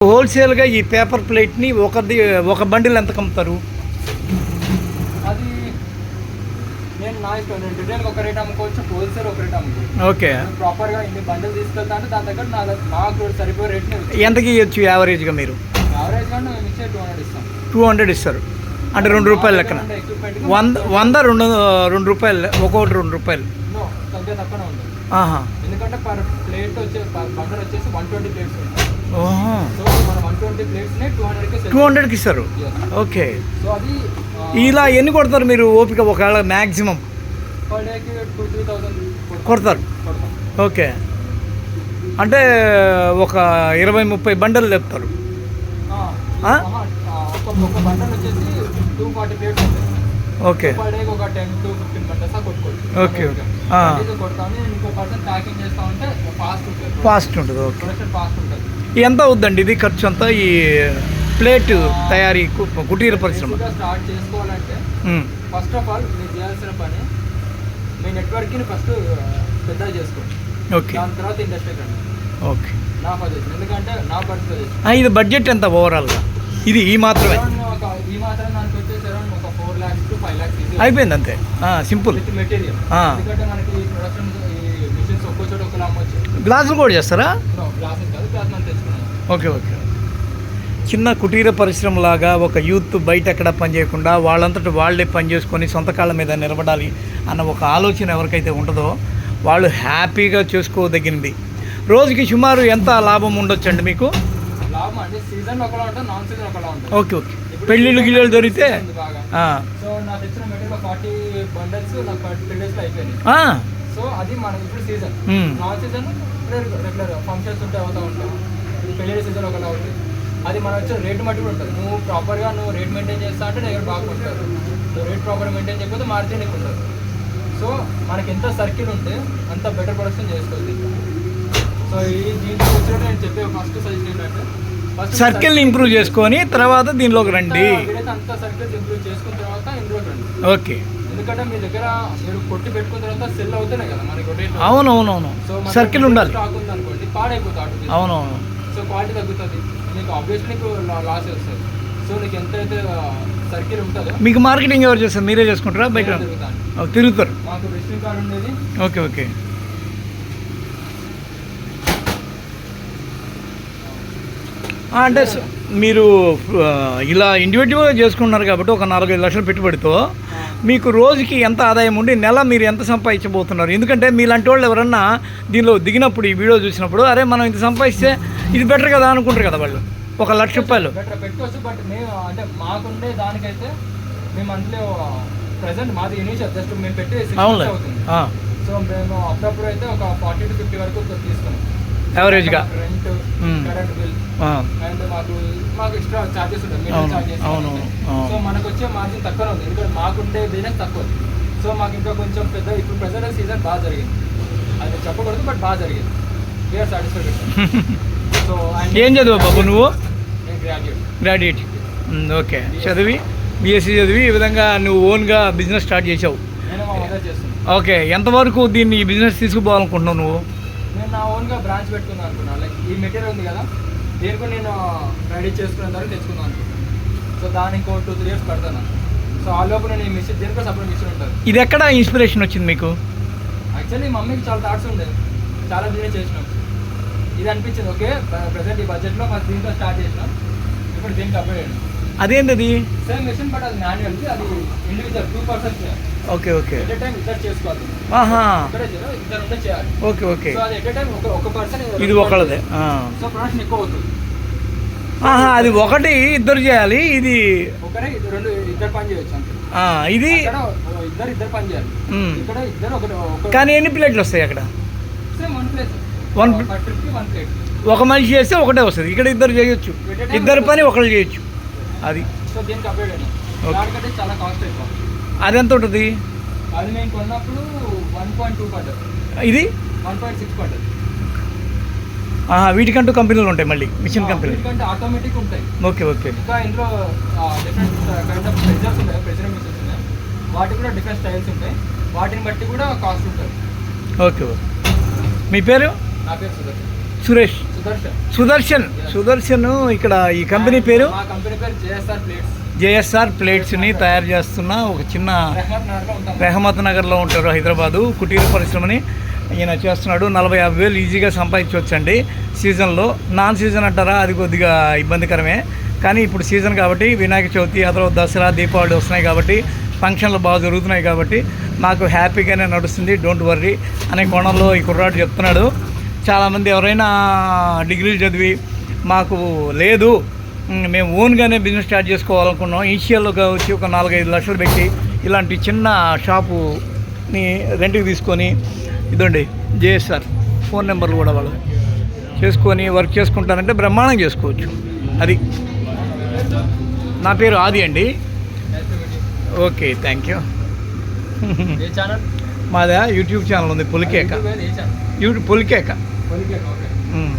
హోల్సేల్గా ఈ పేపర్ ప్లేట్ని ఒకది ఒక బండిల్ ఎంత కమ్ముతారు? అది నేను నా ఇష్టం నేను రిటైల్కి ఒక రేట్ అమ్ముకోవచ్చు హోల్సేల్ ఒక రేట్ అమ్ముకోవచ్చు. ఓకే. ప్రాపర్గా ఇన్ని బండిల్ తీసుకెళ్తాను దాని దగ్గర నా నాకు సరిపోయే రేట్ ఎంతకి ఇవ్వచ్చు యావరేజ్గా మీరు? యావరేజ్గా మేము ఇచ్చే టూ హండ్రెడ్ ఇస్తాం టూ హండ్రెడ్ ఇస్తారు. అంటే రెండు రూపాయలు లెక్కన. వంద వంద రెండు రెండు రూపాయలు ఒక్కొక్కటి రెండు రూపాయలు. ఆహా. ఎందుకంటే పర్ ప్లేట్ వచ్చే బండల్ వచ్చేసి వన్ ట్వంటీ ప్లేట్స్ ఉంటాయి. టూ హండ్రెడ్కి ఇస్తారు. ఓకే. ఇలా ఎన్ని కొడతారు మీరు ఓపిక ఒకవేళ మ్యాక్సిమం కొడతారు. కొడతాం. ఓకే. అంటే ఒక ఇరవై ముప్పై బండలు ఉంటాయి. ఓకే. చేస్తా ఉంటే ఫాస్ట్ ఉంటుంది. ఓకే. ప్రొడక్షన్ ఫాస్ట్ ఉంటుంది. ఎంత అవుద్దండి ఇది ఖర్చు అంతా? ఈ ప్లేట్ తయారీ కుటీర పరిశ్రమ. స్టార్ట్ చేసుకోవాలంటే ఫస్ట్ ఆఫ్ ఆల్ మీరు చేయాల్సిన పని మీ నెట్వర్క్ని ఫస్ట్ పెద్ద చేసుకోండి ఓకే. దాని తర్వాత ఇండస్ట్రీకి రండి. ఓకే. నా ఎందుకంటే నా ఇది బడ్జెట్ ఎంత ఓవరాల్గా ఇది ఈ మాత్రమే. ఈ మాత్రం దానికి వచ్చేసి అరౌండ్ ఒక four lakhs to five lakhs అయిపోయింది అంతే. సింపుల్. With material. ఎందుకంటే మనకి ఈ ప్రొడక్షన్ ఈ మిషన్స్ ఒక్కో చోట ఒకలా అమ్మొచ్చు గ్లాసులు కూడా చేస్తారా? గ్లాసెస్ కాదు గ్లాస్ మనం ఓకే ఓకే. చిన్న కుటీర పరిశ్రమలాగా ఒక యూత్ బయట ఎక్కడ పని చేయకుండా వాళ్ళంతట వాళ్ళే పని చేసుకొని సొంత కాళ్ళ మీద నిలబడాలి అన్న ఒక ఆలోచన ఎవరికైతే ఉంటుందో వాళ్ళు హ్యాపీగా చేసుకోదగినది. రోజుకి సుమారు ఎంత లాభం ఉండొచ్చండి మీకు? లాభం అంటే సీజన్ ఒకలా ఉంటుంది నాన్ సీజన్ ఒకలా ఉంటుంది. Okay okay. పెళ్ళిళ్ళు గిళ్ళలు దొరికితే? సో నాకు తెచ్చిన మెటీరియల్ ఫార్టీ బండల్స్ నాకు త్రీ డేస్లో అయిపోయినాయి. ఆ, సో అది మన ఇప్పుడు season. Non season regular functions ఉంటే అవుతా ఉంటాయి పెళ్ళి సీజన్ ఒకలా ఉంటుంది అది మన వచ్చే రేట్ మట్టి కూడా ఉంటుంది. నువ్వు ప్రాపర్గా నువ్వు రేట్ మెయింటైన్ చేస్తా అంటే దగ్గర బాగుంటుంది నువ్వు రేట్ ప్రాపర్గా మెయింటైన్ చేయకపోతే మార్జిన్ ఎక్కువ ఉంటుంది. సో మనకి ఎంత సర్కిల్ ఉంటే అంత బెటర్ ప్రొడక్షన్ చేసుకోవచ్చు. సో ఈ దీంట్లో వచ్చినట్టు నేను చెప్పే ఫస్ట్ సజెషన్ ఏంటంటే ఫస్ట్ సర్కిల్ని ఇంప్రూవ్ చేసుకొని తర్వాత దీనిలోకి రండి. అంత సర్కిల్స్ ఇంప్రూవ్ చేసుకున్న తర్వాత ఇందులో రండి. ఓకే. ఎందుకంటే మీ దగ్గర మీరు కొట్టి పెట్టుకున్న తర్వాత సెల్ అవుతున్నాయి కదా మనకి అవునవునవును. సర్కిల్ ఉండాలి స్టాక్ ఉంది అనుకోండి పాడైపోతుంది అవునవును. క్వాలిటీ తగ్గుతుంది. నీకు ఆబ్వియస్లీ నీకు లాస్ వస్తుంది. సో నీకు ఎంతైతే సర్కిల్ ఉంటుందో మీకు మార్కెటింగ్ ఎవరు చేస్తారు? మీరే చేసుకుంటారా? బయట తిరుగుతారు. మాకు విజిటింగ్ కార్డు ఉండేది. Okay okay. అంటే మీరు ఇలా ఇండివిజువల్గా చేసుకున్నారు కాబట్టి ఒక నాలుగైదు లక్షల పెట్టుబడితో మీకు రోజుకి ఎంత ఆదాయం ఉండి నెల మీరు ఎంత సంపాదించబోతున్నారు? ఎందుకంటే మీలాంటి వాళ్ళు ఎవరన్నా దీనిలో దిగినప్పుడు ఈ వీడియో చూసినప్పుడు అరే మనం ఇంత సంపాదిస్తే ఇది బెటర్ కదా అనుకుంటారు కదా వాళ్ళు. ఒక లక్ష రూపాయలు. బెటర్ పెట్టుకోవచ్చు బట్ మేము అంటే మాకుండే దానికైతే మేము అందులో ప్రెసెంట్ మాది ఇనిషియల్ జస్ట్ మేము పెట్టి six అవునులే. months అవుతుంది. ఆ, సో మేము అప్పుడప్పుడు అయితే ఒక ఫార్టీ టు ఫిఫ్టీ వరకు తీసుకున్నాం. యావరేజ్గా రెంట్ మ్మ్. కరెంట్ బిల్ ఆ, అండ్ మాకు మాకు ఎక్స్ట్రా చార్జెస్ ఉంటాయి అవును. సో మనకు వచ్చే మార్జిన్ తక్కువ ఉంది ఎందుకంటే మాకుండే బిజినెస్ తక్కువ. సో మాకు ఇంకా కొంచెం పెద్ద ఇప్పుడు ప్రెసెంట్ సీజన్ బాగా జరిగింది. అది చెప్పకూడదు బట్ బాగా జరిగింది. వీఆర్ సాటిస్ఫైడ్ సో ఏం చదువు బాబు నువ్వు? గ్రాడ్యుయేట్ గ్రాడ్యుయేట్ ఓకే చదివి బీఎస్సీ చదివి ఈ విధంగా నువ్వు ఓన్గా బిజినెస్ స్టార్ట్ చేసావు. ఓకే ఎంతవరకు దీన్ని బిజినెస్ తీసుకుపోవాలనుకుంటున్నావు నువ్వు? నేను నా ఓన్గా బ్రాంచ్ పెట్టుకుందాం అనుకున్నాను లైక్ ఈ మెటీరియల్ ఉంది కదా దీనికి నేను రెడీ చేసుకున్న తర్వాత తెచ్చుకుందాం అనుకున్నాను సో దానికి టూ త్రీ ఇయర్స్ పడతాను సో ఆ లోపు నేను మిషన్ దీనికి సపరేట్ మిషన్ ఉంటుంది ఇది ఎక్కడ ఇన్స్పిరేషన్ వచ్చింది మీకు? యాక్చువల్లీ మమ్మీకి చాలా థాట్స్ ఉండే. చాలా బిజినెస్ చేసినాం. ఇది అనిపించింది ఓకే ప్రజెంట్ ఈ బడ్జెట్లో ఫస్ట్ దీంతో స్టార్ట్ చేసినాం. ఇప్పుడు దీనికి అప్గ్రేడ్ అదేంటి అది సేమ్ మిషన్ బట్ అది మాన్యువల్ది అది individual two percent okay okay. Okay okay. ఇది ఒకళ్ళదే. అది ఒకటి ఇద్దరు చేయాలి ఇది ఇది కానీ ఎన్ని ప్లేట్లు వస్తాయి అక్కడ? వన్ ఒక మనిషి చేస్తే ఒకటే వస్తుంది. ఇక్కడ ఇద్దరు చేయొచ్చు. ఇద్దరు పని ఒకళ్ళు చేయొచ్చు. అది. సో దీనికి అప్గ్రేడ్ అయినా. దానికంటే చాలా కాస్ట్ ఎక్కువ. అది ఎంత ఉంటుంది? అది మేము కొన్నప్పుడు వన్ పాయింట్ టూ పడ్డది. ఇది? వన్ పాయింట్ సిక్స్ పడ్డది. వీటికంటూ కంపెనీలు ఉంటాయి మళ్ళీ మిషన్ కంపెనీ ఆటోమేటిక్ ఉంటాయి. Okay okay. ఇంకా ఇందులో డిఫరెంట్ కైండ్ ఆఫ్ ప్రెజర్స్ ఉంటాయి ప్రెజర్ మిషన్స్ ఉన్నాయి వాటికి కూడా డిఫరెంట్ స్టైల్స్ ఉంటాయి. వాటిని బట్టి కూడా కాస్ట్ ఉంటుంది. Okay okay. మీ పేరు? నా పేరు సురేష్ సురేష్. సుదర్శన్. సుదర్శన్. ఇక్కడ ఈ కంపెనీ పేరు? JSR plates. జేఎస్ఆర్ ప్లేట్స్ని తయారు చేస్తున్న ఒక చిన్న రెహమత్ నగర్లో ఉంటారు. హైదరాబాదు. కుటీర పరిశ్రమని ఈయన చేస్తున్నాడు. నలభై యాభై వేలు ఈజీగా సంపాదించవచ్చండి. సీజన్లో నాన్ సీజన్ అంటారా? అది కొద్దిగా ఇబ్బందికరమే. కానీ ఇప్పుడు సీజన్ కాబట్టి వినాయక చవితి ఆ తర్వాత దసరా దీపావళి వస్తున్నాయి కాబట్టి ఫంక్షన్లు బాగా జరుగుతున్నాయి కాబట్టి మాకు హ్యాపీగానే నడుస్తుంది. Don't worry. అనే కోణంలో ఈ కుర్రాడు చెప్తున్నాడు. చాలామంది ఎవరైనా డిగ్రీలు చదివి మాకు లేదు. మేము ఓన్గానే బిజినెస్ స్టార్ట్ చేసుకోవాలనుకున్నాం. ఇనిషియల్గా వచ్చి ఒక నాలుగైదు లక్షలు పెట్టి ఇలాంటి చిన్న షాపుని రెంట్కి తీసుకొని ఇదండి జేఎస్ఆర్ ఫోన్ నెంబర్లు కూడా వాళ్ళు చేసుకొని వర్క్ చేసుకుంటారంటే బ్రహ్మాండం చేసుకోవచ్చు. అది. నా పేరు ఆది అండి. Okay thank you. Mada YouTube channel ఉంది పులికేక. యూట్యూబ్ పులికేక. ఓకే ఉమ్.